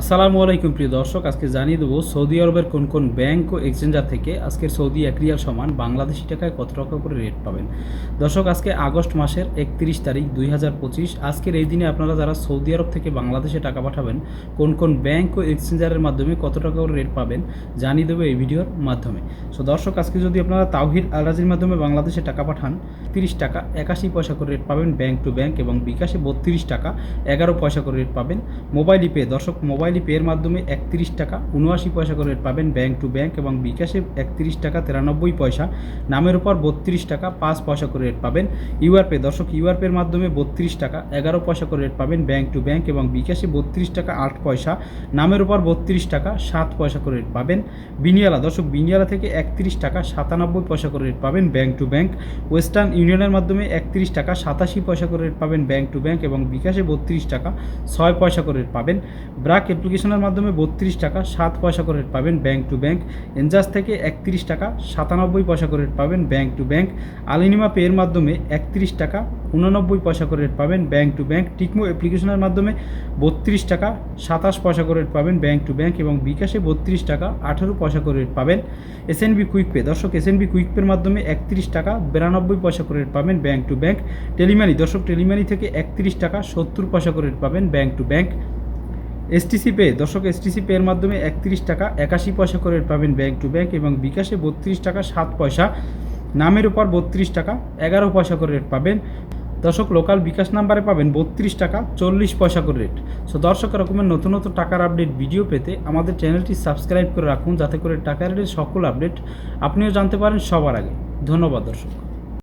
আসসালামু আলাইকুম প্রিয় দর্শক, আজকে জানিয়ে দেবো সৌদি আরবের কোন কোন ব্যাংক ও এক্সচেঞ্জার থেকে আজকের সৌদি এক রিয়াল সমান বাংলাদেশি টাকায় কত টাকা করে রেট পাবেন? দর্শক, আজকে আগস্ট মাসের একত্রিশ তারিখ দুই হাজার পঁচিশ, আজকের এই দিনে আপনারা যারা সৌদি আরব থেকে বাংলাদেশে টাকা পাঠাবেন, কোন কোন ব্যাংক ও এক্সচেঞ্জারের মাধ্যমে কত টাকা করে রেট পাবেন জানিয়ে দেবো এই ভিডিওর মাধ্যমে। সো দর্শক, আজকে যদি আপনারা তাওহিদ আলরাজির মাধ্যমে বাংলাদেশে টাকা পাঠান, তিরিশ টাকা একাশি পয়সা করে রেট পাবেন ব্যাংক টু ব্যাংক এবং বিকাশে বত্রিশ টাকা এগারো পয়সা করে রেট পাবেন মোবাইল পে দর্শক, মোবাইল পে এর মাধ্যমে একত্রিশ টাকা উনআশি পয়সা করে পাবেন ব্যাংক টু ব্যাংক এবং বিকাশে একত্রিশ টাকা তিরানব্বই পয়সা, নামের উপর বত্রিশ টাকা পাঁচ পয়সা করে রেট পাবেন। ইউআর পে, দর্শক, ইউআর পের মাধ্যমে বত্রিশ টাকা এগারো পয়সা করে রেট পাবেন ব্যাংক টু ব্যাংক এবং বিকাশে বত্রিশ টাকা আট পয়সা, নামের উপর বত্রিশ টাকা সাত পয়সা করে রেট পাবেন। বিনিয়ালা, দর্শক, বিনিয়ালা থেকে একত্রিশ টাকা সাতানব্বই পয়সা করে রেট পাবেন ব্যাংক টু ব্যাংক। ওয়েস্টার্ন ইউনিয়নের মাধ্যমে একত্রিশ টাকা সাতাশি পয়সা করে রেট পাবেন ব্যাংক টু ব্যাংক এবং বিকাশে বত্রিশ টাকা ছয় পয়সা করে রেট পাবেন। ব্রাক অ্যাপ্লিকেশনের মাধ্যমে বত্রিশ টাকা সাত পয়সা করে পাবেন ব্যাংক টু ব্যাংক এনজাস থেকে একত্রিশ টাকা সাতানব্বই পয়সা করে পাবেন ব্যাংক টু ব্যাংক আলিনিমা পে এর মাধ্যমে একত্রিশ টাকা উননব্বই পয়সা করে পাবেন ব্যাংক টু ব্যাংক টিকমো অ্যাপ্লিকেশনের মাধ্যমে বত্রিশ টাকা সাতাশ পয়সা করে পাবেন ব্যাংক টু ব্যাংক এবং বিকাশে বত্রিশ টাকা আঠারো পয়সা করে পাবেন এসএনবি কুইক পে দর্শক এস এসএনবি কুইক পের মাধ্যমে একত্রিশ টাকা বিরানব্বই পয়সা করে পাবেন ব্যাংক টু ব্যাংক টেলিমানি দর্শক টেলিমানি থেকে একত্রিশ টাকা সত্তর পয়সা করে পাবেন bank to bank STC pay দর্শক এসটিসি পে এর মাধ্যমে একত্রিশ টাকা একাশি পয়সা করে পাবেন ব্যাংক টু ব্যাংক এবং বিকাশে বত্রিশ টাকা সাত পয়সা। নামের উপর বত্রিশ টাকা এগারো পয়সা করে রেট পাবেন। দর্শক লোকাল বিকাশ নাম্বারে পাবেন বত্রিশ টাকা চল্লিশ পয়সা করে রেট। সো দর্শক, এরকমের নতুন নতুন টাকার আপডেট ভিডিও পেতে আমাদের চ্যানেলটি সাবস্ক্রাইব করে রাখুন যাতে করে টাকার রেটের সকল আপডেট আপনিও জানতে পারেন সবার আগে। ধন্যবাদ, দর্শক।